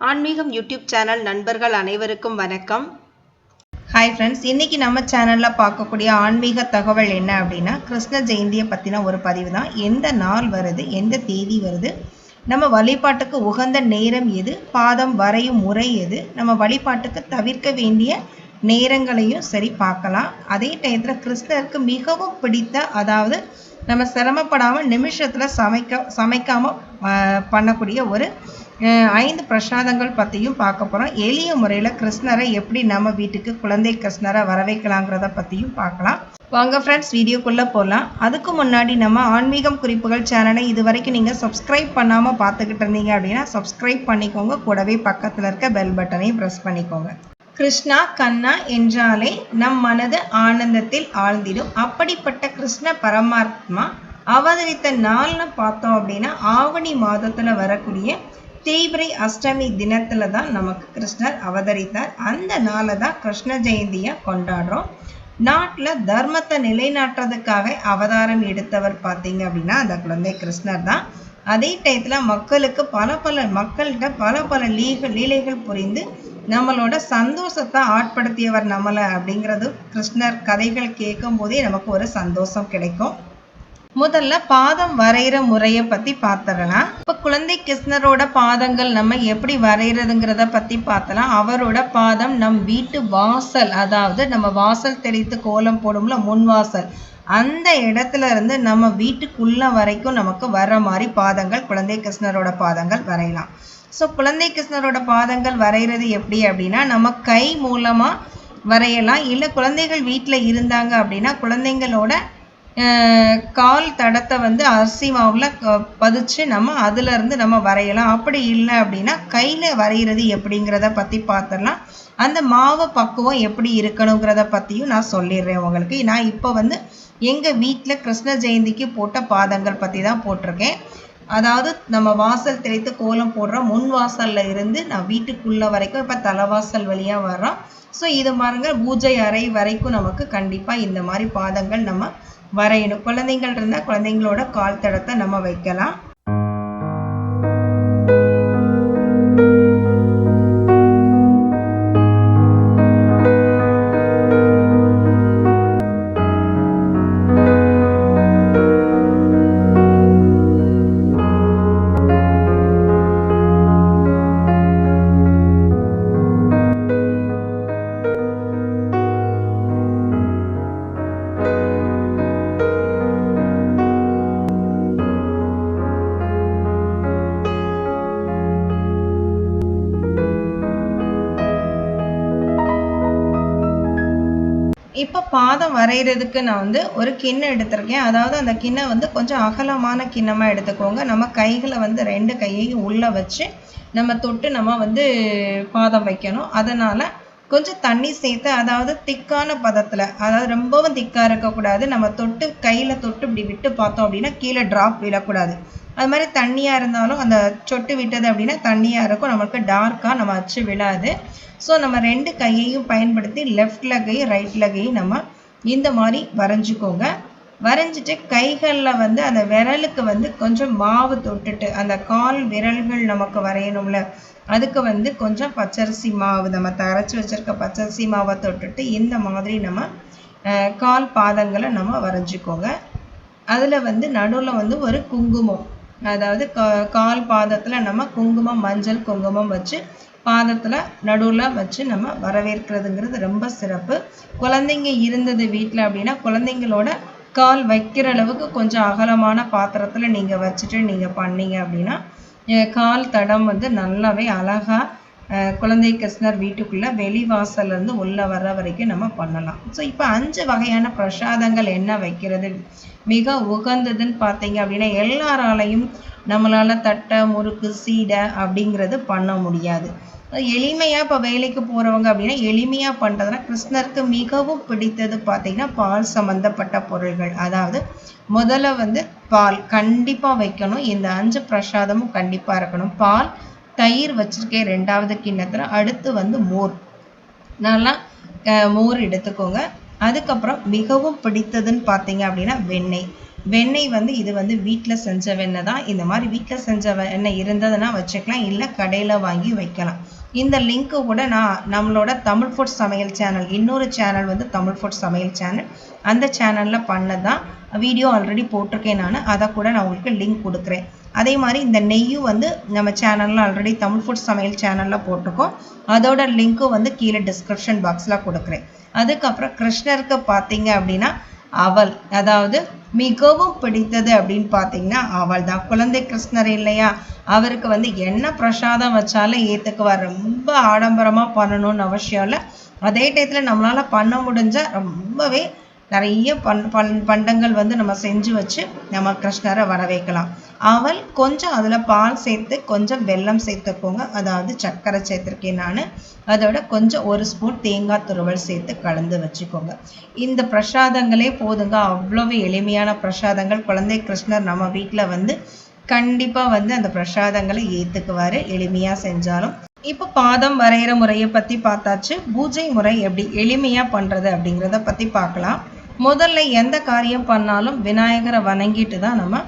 ஆன்மீகம் YouTube channel நண்பர்கள் அனைவருக்கும் வணக்கம். ஹாய் ஃப்ரெண்ட்ஸ் இன்னைக்கு நம்ம சேனலில் பார்க்கக்கூடிய ஆன்மீக தகவல் என்ன அப்படின்னா கிருஷ்ண ஜெயந்தியை பற்றின ஒரு பதிவு தான். எந்த நாள் வருது எந்த தேதி வருது நம்ம வழிபாட்டுக்கு உகந்த நேரம் எது பாதம் வரையும் முறை எது நம்ம வழிபாட்டுக்கு தவிர்க்க வேண்டிய நேரங்களையும் சரி பார்க்கலாம். அதே டயத்தில் கிருஷ்ணருக்கு மிகவும் பிடித்த அதாவது நம்ம சிரமப்படாமல் நிமிஷத்தில் சமைக்க சமைக்காமல் பண்ணக்கூடிய ஒரு ஐந்து பிரசாதங்கள் பற்றியும் பார்க்க போகிறோம் எளிய முறையில் கிருஷ்ணரை எப்படி நம்ம வீட்டுக்கு குழந்தை கிருஷ்ணரை வரவேற்கலாங்கிறத பற்றியும் பார்க்கலாம். வாங்க ஃப்ரெண்ட்ஸ் வீடியோக்குள்ளே போகலாம் அதுக்கு முன்னாடி நம்ம ஆன்மீகம் குறிப்புகள் சேனலை இது வரைக்கும் நீங்கள் சப்ஸ்கிரைப் பண்ணாமல் பார்த்துக்கிட்டு இருந்தீங்க அப்படின்னா சப்ஸ்கிரைப் பண்ணிக்கோங்க. கூடவே பக்கத்தில் இருக்க பெல் பட்டனையும் ப்ரெஸ் பண்ணிக்கோங்க. கிருஷ்ணா கண்ணா என்றாலே நம் மனது ஆனந்தத்தில் ஆழ்ந்திடும். அப்படிப்பட்ட கிருஷ்ண பரமாத்மா அவதரித்த நாள்னு பார்த்தோம் அப்படின்னா ஆவணி மாதத்துல வரக்கூடிய தேய்பிரை அஷ்டமி தினத்துல தான் நமக்கு கிருஷ்ணர் அவதரித்தார். அந்த நாளை தான் கிருஷ்ண ஜெயந்தியை கொண்டாடுறோம். நாட்டில் தர்மத்தை நிலைநாட்டுறதுக்காக அவதாரம் எடுத்தவர் பார்த்தீங்க அப்படின்னா அந்த குழந்தை கிருஷ்ணர் தான். அதே டயத்தில் மக்களுக்கு பல பல மக்கள்கிட்ட பல பல லீக லீலைகள் புரிந்து நம்மளோட சந்தோஷத்தை ஆட்படுத்தியவர் நம்மளை அப்படிங்கிறது கிருஷ்ணர் கதைகள் கேட்கும் போதே நமக்கு ஒரு சந்தோஷம் கிடைக்கும். முதல்ல பாதம் வரைகிற முறையை பற்றி பார்த்துடலாம். இப்போ குழந்தை கிருஷ்ணரோட பாதங்கள் நம்ம எப்படி வரைகிறதுங்கிறத பற்றி பார்த்தலாம் அவரோட பாதம் நம் வீட்டு வாசல் அதாவது நம்ம வாசல் தெளித்து கோலம் போடும்ல முன் வாசல். அந்த இடத்துல இருந்து நம்ம வீட்டுக்குள்ள வரைக்கும் நமக்கு வர மாதிரி பாதங்கள் குழந்தை கிருஷ்ணரோட பாதங்கள் வரையலாம். ஸோ குழந்தை கிருஷ்ணரோட பாதங்கள் வரைகிறது எப்படி அப்படின்னா நம்ம கை மூலமாக வரையலாம். இல்லை குழந்தைகள் வீட்டில் இருந்தாங்க அப்படின்னா குழந்தைங்களோட கால் தடத்தை வந்து அரிசி மாவில் பதிச்சு நம்ம அதுலேருந்து நம்ம வரையலாம். அப்படி இல்லை அப்படின்னா கையில் வரைகிறது எப்படிங்கிறத பற்றி பார்த்துடலாம் அந்த மாவு பக்குவம் எப்படி இருக்கணுங்கிறத பற்றியும் நான் சொல்லிடுறேன் உங்களுக்கு. நான் இப்போ வந்து எங்கள் வீட்டில் கிருஷ்ண ஜெயந்திக்கு போட்ட பாதங்கள் பற்றி தான் போட்டிருக்கேன். அதாவது நம்ம வாசல் தெளித்து கோலம் போடுறோம். முன் வாசல்ல இருந்து நான் வீட்டுக்குள்ள வரைக்கும் இப்போ தலைவாசல் வழியா வர்றோம். ஸோ இது பாருங்க பூஜை அறை வரைக்கும் நமக்கு கண்டிப்பா இந்த மாதிரி பாதங்கள் நம்ம வரையணும். குழந்தைங்கள் இருந்தால் குழந்தைங்களோட கால் தடத்தை நம்ம வைக்கலாம். இப்போ பாதம் வரைகிறதுக்கு நான் வந்து ஒரு கிண்ணம் எடுத்திருக்கேன். அதாவது அந்த கிண்ணம் வந்து கொஞ்சம் அகலமான கிண்ணமாக எடுத்துக்கோங்க. நம்ம கைகளை வந்து ரெண்டு கையையும் உள்ளே வச்சு நம்ம தொட்டு நம்ம வந்து பாதம் வைக்கணும். அதனால் கொஞ்சம் தண்ணி சேர்த்து அதாவது திக்கான பதத்தில் அதாவது ரொம்பவும் திக்காக இருக்கக்கூடாது. நம்ம தொட்டு கையில் தொட்டு இப்படி விட்டு பார்த்தோம் அப்படின்னா கீழே ட்ராப் விழக்கூடாது அது மாதிரி தண்ணியாக இருந்தாலும் அந்த சொட்டு விட்டது அப்படின்னா தண்ணியாக இருக்கும். நமக்கு டார்க்காக நம்ம அச்சு விழாது. ஸோ நம்ம ரெண்டு கையையும் பயன்படுத்தி லெஃப்ட் லெக்கையும் ரைட் லெக்கையும் நம்ம இந்த மாதிரி வரைஞ்சிக்கோங்க. வரைஞ்சிட்டு கைகளில் வந்து அந்த விரலுக்கு வந்து கொஞ்சம் மாவு தொட்டுட்டு அந்த கால் விரல்கள் நமக்கு வரையணும்ல அதுக்கு வந்து கொஞ்சம் பச்சரிசி மாவு நம்ம தரைச்சி வச்சிருக்க பச்சரிசி மாவை தொட்டுட்டு இந்த மாதிரி நம்ம கால் பாதங்களை நம்ம வரைஞ்சிக்கோங்க. அதில் வந்து நடுவில் வந்து ஒரு குங்குமம். அதாவது கா கால் பாதத்தில் நம்ம குங்குமம் மஞ்சள் குங்குமம் வச்சு பாதத்தில் நடுவில் வச்சு நம்ம வரவேற்கிறதுங்கிறது ரொம்ப சிறப்பு. குழந்தைங்க இருந்தது வீட்டில் அப்படின்னா குழந்தைங்களோட கால் வைக்கிற அளவுக்கு கொஞ்சம் அகலமான பாத்திரத்தில் நீங்கள் வச்சுட்டு நீங்கள் பண்ணீங்க அப்படின்னா கால் தடம் வந்து நல்லாவே அழகாக குழந்தை கிருஷ்ணர் வீட்டுக்குள்ளே வெளிவாசல்லேருந்து உள்ளே வர்ற வரைக்கும் நம்ம பண்ணலாம். ஸோ இப்போ அஞ்சு வகையான பிரசாதங்கள் என்ன வைக்கிறது? மிக உகந்ததுன்னு பார்த்தீங்க அப்படின்னா எல்லாராலையும் நம்மளால் தட்டை முறுக்கு சீடை அப்படிங்கிறது பண்ண முடியாது. எளிமையாக இப்போ வேலைக்கு போகிறவங்க அப்படின்னா எளிமையாக பண்ணுறதுனா கிருஷ்ணருக்கு மிகவும் பிடித்தது பார்த்தீங்கன்னா பால் சம்மந்தப்பட்ட பொருள்கள். அதாவது முதல்ல வந்து பால் கண்டிப்பாக வைக்கணும். இந்த அஞ்சு பிரசாதமும் கண்டிப்பாக இருக்கணும். பால் தயிர் வச்சுருக்கேன் ரெண்டாவது கிண்ணத்தில். அடுத்து வந்து மோர். நல்லா மோர் எடுத்துக்கோங்க. அதுக்கப்புறம் மிகவும் பிடித்ததுன்னு பார்த்தீங்க அப்படின்னா வெண்ணெய். வெண்ணெய் வந்து இது வந்து வீட்டில் செஞ்ச வெண்ணெய் தான். இந்த மாதிரி வீட்டில் செஞ்ச வெண்ணெய் இருந்ததுன்னா வச்சுக்கலாம். இல்லை கடையில் வாங்கி வைக்கலாம். இந்த லிங்க்கு கூட நான் நம்மளோட தமிழ் ஃபுட் சமையல் சேனல் இன்னொரு சேனல் வந்து தமிழ் ஃபுட் சமையல் சேனல் அந்த சேனலில் பண்ணதான் வீடியோ ஆல்ரெடி போட்டிருக்கேன் நான். அதை கூட நான் உங்களுக்கு லிங்க் கொடுக்குறேன். அதே மாதிரி இந்த நெய்யும் வந்து நம்ம சேனலில் ஆல்ரெடி தமிழ் ஃபுட் சமையல் சேனலில் போட்டிருக்கோம். அதோட லிங்க்கும் வந்து கீழே டிஸ்கிரிப்ஷன் பாக்ஸில் கொடுக்குறேன். அதுக்கப்புறம் கிருஷ்ணருக்கு பார்த்தீங்க அப்படின்னா அவள் அதாவது மிகவும் பிடித்தது அப்படின்னு பார்த்தீங்கன்னா அவள் தான். குழந்தை கிருஷ்ணர் இல்லையா? அவருக்கு வந்து என்ன பிரசாதம் வச்சாலும் ஏற்றுக்குவார் ரொம்ப ஆடம்பரமாக பண்ணணும்னு அவசியம் இல்லை. அதே டயத்தில் நம்மளால் பண்ண முடிஞ்சால் ரொம்பவே நிறைய பண் பண் பண்டங்கள் வந்து நம்ம செஞ்சு வச்சு நம்ம கிருஷ்ணரை வரவேற்கலாம். அவள் கொஞ்சம் அதில் பால் சேர்த்து கொஞ்சம் வெல்லம் சேர்த்துக்கோங்க அதாவது சர்க்கரை சேர்த்துருக்கேன் நான். அதோட கொஞ்சம் ஒரு ஸ்பூன் தேங்காய் துருவல் சேர்த்து கலந்து வச்சுக்கோங்க. இந்த பிரசாதங்களே போதுங்க. அவ்வளவு எளிமையான பிரசாதங்கள். குழந்தை கிருஷ்ணர் நம்ம வீட்டில் வந்து கண்டிப்பாக வந்து அந்த பிரசாதங்களை ஏற்றுக்குவார் எளிமையாக செஞ்சாலும். இப்போ பாதம் வரைகிற முறையை பற்றி பார்த்தாச்சு. பூஜை முறை எப்படி எளிமையாக பண்ணுறது அப்படிங்கிறத பற்றி பார்க்கலாம். முதல்ல எந்த காரியம் பண்ணாலும் விநாயகரை வணங்கிட்டு தான் நம்ம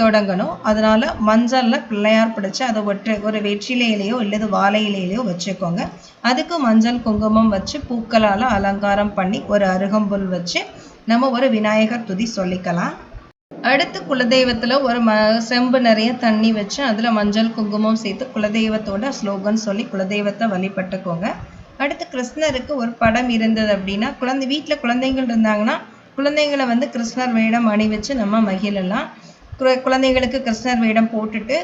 தொடங்கணும். அதனால் மஞ்சளில் பிள்ளையார் பிடிச்சி அதை ஒற்றை ஒரு வெற்றிலையிலையோ இல்லது வாழை இலையிலையோ வச்சுக்கோங்க. அதுக்கு மஞ்சள் குங்குமம் வச்சு பூக்களால் அலங்காரம் பண்ணி ஒரு அருகம்புல் வச்சு நம்ம ஒரு விநாயகர் துதி சொல்லிக்கலாம். அடுத்து குலதெய்வத்தில் ஒரு ம செம்பு நிறைய தண்ணி வச்சு அதில் மஞ்சள் குங்குமம் சேர்த்து குலதெய்வத்தோட ஸ்லோகன் சொல்லி குலதெய்வத்தை வழிபட்டுக்கோங்க. அடுத்து கிருஷ்ணருக்கு ஒரு படம் இருந்தது அப்படின்னா குழந்தை வீட்டில் குழந்தைங்கள் இருந்தாங்கன்னா குழந்தைங்களை வந்து கிருஷ்ணர் வேடம் அணி வச்சு நம்ம மகிழலாம். குழந்தைகளுக்கு கிருஷ்ணர் வேடம் போட்டுட்டு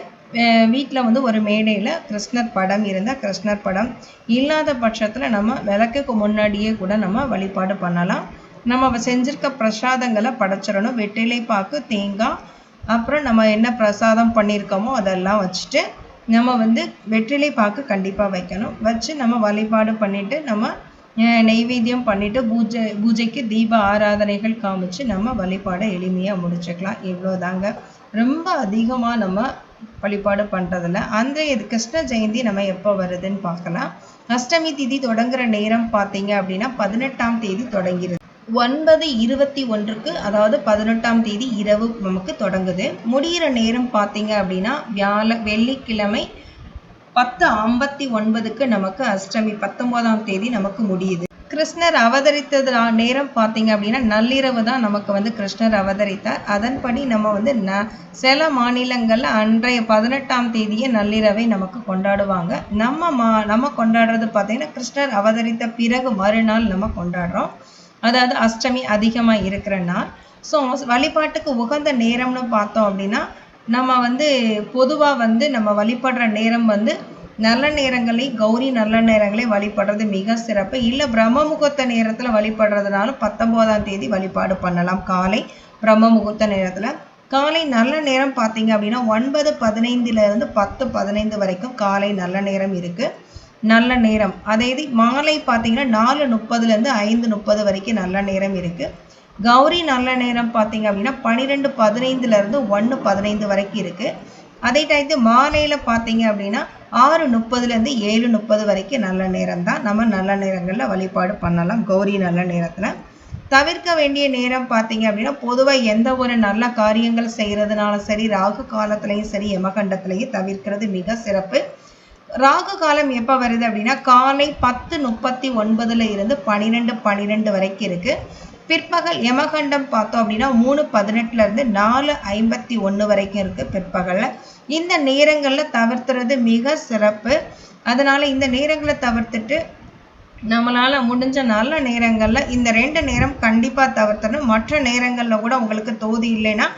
வீட்டில் வந்து ஒரு மேடையில் கிருஷ்ணர் படம் இருந்தால் கிருஷ்ணர் படம். இல்லாத பட்சத்தில் நம்ம விளக்குக்கு முன்னாடியே கூட நம்ம வழிபாடு பண்ணலாம். நம்ம செஞ்சிருக்க பிரசாதங்களை படைச்சிடணும். வெற்றிலை பாக்கு தேங்காய் அப்புறம் நம்ம என்ன பிரசாதம் பண்ணியிருக்கோமோ அதெல்லாம் வச்சுட்டு நம்ம வந்து வெற்றிலை பாக்கு கண்டிப்பாக வைக்கணும். வச்சு நம்ம வழிபாடு பண்ணிவிட்டு நம்ம நெய்வேத்தியம் பண்ணிவிட்டு பூஜை பூஜைக்கு தீப ஆராதனைகள் காமிச்சு நம்ம வழிபாடை எளிமையாக முடிச்சுக்கலாம். இவ்வளோதாங்க. ரொம்ப அதிகமாக நம்ம வழிபாடு பண்ணுறதில்ல அந்த இது கிருஷ்ண ஜெயந்தி நம்ம எப்போ வருதுன்னு பார்க்கலாம். அஷ்டமி திதி தொடங்குற நேரம் பார்த்தீங்க அப்படின்னா பதினெட்டாம் தேதி தொடங்கிடுது ஒன்பது இருபத்தி ஒன்றுக்கு அதாவது பதினெட்டாம் தேதி இரவு நமக்கு தொடங்குது. முடிகிற நேரம் பார்த்தீங்க அப்படின்னா வியாழ வெள்ளிக்கிழமை பத்து ஐம்பத்தி ஒன்பதுக்கு நமக்கு அஷ்டமி பத்தொன்பதாம் தேதி நமக்கு முடியுது. கிருஷ்ணர் அவதரித்தது நேரம் பார்த்தீங்க அப்படின்னா நள்ளிரவு தான் நமக்கு வந்து கிருஷ்ணர் அவதரித்தார். அதன்படி நம்ம வந்து ந சில மாநிலங்களில் அன்றைய பதினெட்டாம் தேதியை நள்ளிரவை நமக்கு கொண்டாடுவாங்க. நம்ம மா நம்ம கொண்டாடுறது பார்த்தீங்கன்னா கிருஷ்ணர் அவதரித்த பிறகு மறுநாள் நம்ம கொண்டாடுறோம். அதாவது அஷ்டமி அதிகமாக இருக்கிற நாள். ஸோ வழிபாட்டுக்கு உகந்த நேரம்னு பார்த்தோம் அப்படின்னா நம்ம வந்து பொதுவாக வந்து நம்ம வழிபடுற நேரம் வந்து நல்ல நேரங்களையும் கௌரி நல்ல நேரங்களையும் வழிபடுறது மிக சிறப்பு. இல்லை பிரம்ம முகூர்த்த நேரத்தில் வழிபடுறதுனால பத்தொம்போதாம் தேதி வழிபாடு பண்ணலாம். காலை பிரம்ம முகூர்த்த நேரத்தில். காலை நல்ல நேரம் பார்த்தீங்க அப்படின்னா ஒன்பது பதினைந்துலேருந்து பத்து பதினைந்து வரைக்கும் காலை நல்ல நேரம் இருக்குது நல்ல நேரம். அதே இது மாலை பார்த்தீங்கன்னா நாலு முப்பதுலேருந்து ஐந்து முப்பது வரைக்கும் நல்ல நேரம் இருக்குது கௌரி நல்ல நேரம் பார்த்தீங்க அப்படின்னா பன்னிரெண்டு பதினைந்துலேருந்து ஒன்று பதினைந்து வரைக்கும் இருக்குது அதே டைத்து மாலையில் பார்த்தீங்க அப்படின்னா ஆறு முப்பதுலேருந்து ஏழு முப்பது வரைக்கும் நல்ல நேரம் தான். நம்ம நல்ல நேரங்களில் வழிபாடு பண்ணலாம். கௌரி நல்ல நேரத்தில். தவிர்க்க வேண்டிய நேரம் பார்த்தீங்க அப்படின்னா பொதுவாக எந்த ஒரு நல்ல காரியங்கள் செய்கிறதுனாலும் சரி ராகு காலத்துலேயும் சரி யமகண்டத்துலேயும் தவிர்க்கிறது மிக சிறப்பு. ராகு காலம் எப்போ வருது அப்படின்னா காலை பத்து முப்பத்தி ஒன்பதுல இருந்து பனிரெண்டு பன்னிரெண்டு வரைக்கும் இருக்கு. பிற்பகல் யமகண்டம் பார்த்தோம் அப்படின்னா மூணு பதினெட்டுல இருந்து நாலு ஐம்பத்தி ஒன்று வரைக்கும் இருக்கு பிற்பகல்ல. இந்த நேரங்கள்ல தவிர்த்துறது மிக சிறப்பு. அதனால இந்த நேரங்களை தவிர்த்துட்டு நம்மளால முடிஞ்ச நல்ல நேரங்கள்ல இந்த ரெண்டு நேரம் கண்டிப்பா தவிர்த்தணும். மற்ற நேரங்கள்ல கூட உங்களுக்கு தோதி இல்லைன்னா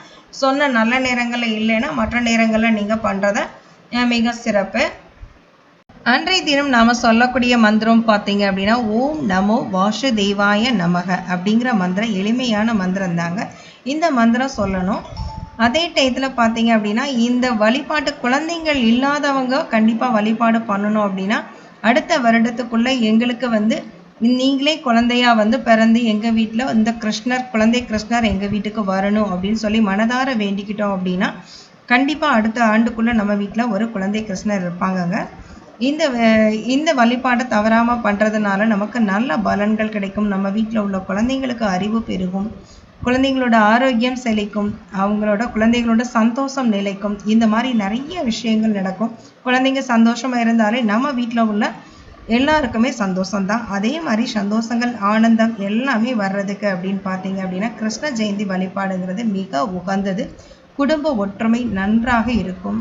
சொன்ன நல்ல நேரங்கள்ல இல்லைன்னா மற்ற நேரங்கள்ல நீங்க பண்றத மிக சிறப்பு. அன்றைய தினம் நாம் சொல்லக்கூடிய மந்திரம் பார்த்தீங்க அப்படின்னா ஓம் நமோ வாசுதேவாய நமக அப்படிங்கிற மந்திரம் எளிமையான மந்திரம் தாங்க. இந்த மந்திரம் சொல்லணும். அதே டயத்தில் பார்த்தீங்க அப்படின்னா இந்த வழிபாட்டு குழந்தைங்கள் இல்லாதவங்க கண்டிப்பாக வழிபாடு பண்ணணும் அப்படின்னா அடுத்த வருடத்துக்குள்ளே எங்களுக்கு வந்து நீங்களே குழந்தையா வந்து பிறந்து எங்கள் வீட்டில் இந்த கிருஷ்ணர் குழந்தை கிருஷ்ணர் எங்கள் வீட்டுக்கு வரணும் அப்படின்னு சொல்லி மனதார வேண்டிக்கிட்டோம் அப்படின்னா கண்டிப்பாக அடுத்த ஆண்டுக்குள்ளே நம்ம வீட்டில் ஒரு குழந்தை கிருஷ்ணர் இருப்பாங்கங்க. இந்த இந்த வழிபாடை தவறாமல் பண்ணுறதுனால நமக்கு நல்ல பலன்கள் கிடைக்கும். நம்ம வீட்டில் உள்ள குழந்தைங்களுக்கு அறிவு பெருகும். குழந்தைங்களோட ஆரோக்கியம் செழிக்கும். அவங்களோட குழந்தைகளோட சந்தோஷம் நிலைக்கும். இந்த மாதிரி நிறைய விஷயங்கள் நடக்கும். குழந்தைங்க சந்தோஷமாக இருந்தாலே நம்ம வீட்டில் உள்ள எல்லாருக்குமே சந்தோஷம்தான். அதே மாதிரி சந்தோஷங்கள் ஆனந்தம் எல்லாமே வர்றதுக்கு அப்படின்னு பார்த்தீங்க அப்படின்னா கிருஷ்ண ஜெயந்தி வழிபாடுங்கிறது மிக உகந்தது. குடும்ப ஒற்றுமை நன்றாக இருக்கும்.